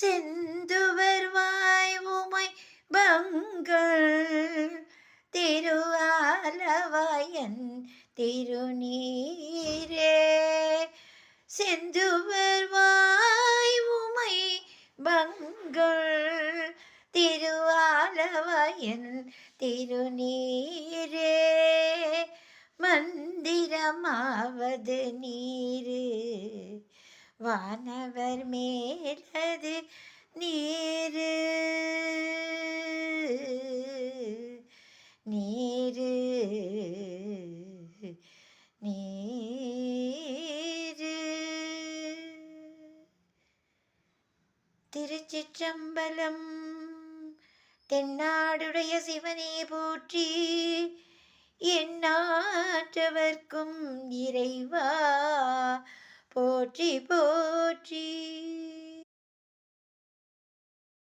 செந்துவர் வருவாய் உமை பங்கள். திருவாலவாயன் திருநீரே. செந்துவர் வருவாய் உமை பங்கள். திருவாலவாயன் திருநீரே. மந்திரமாவது நீ வானவர் மேலது நீர். நீர். நீர். திருச்சிற்றம்பலம் தென்னாடுடைய சிவனே போற்றி எண்ணாற்றவர்க்கும் இறைவா. போற்றி போற்றி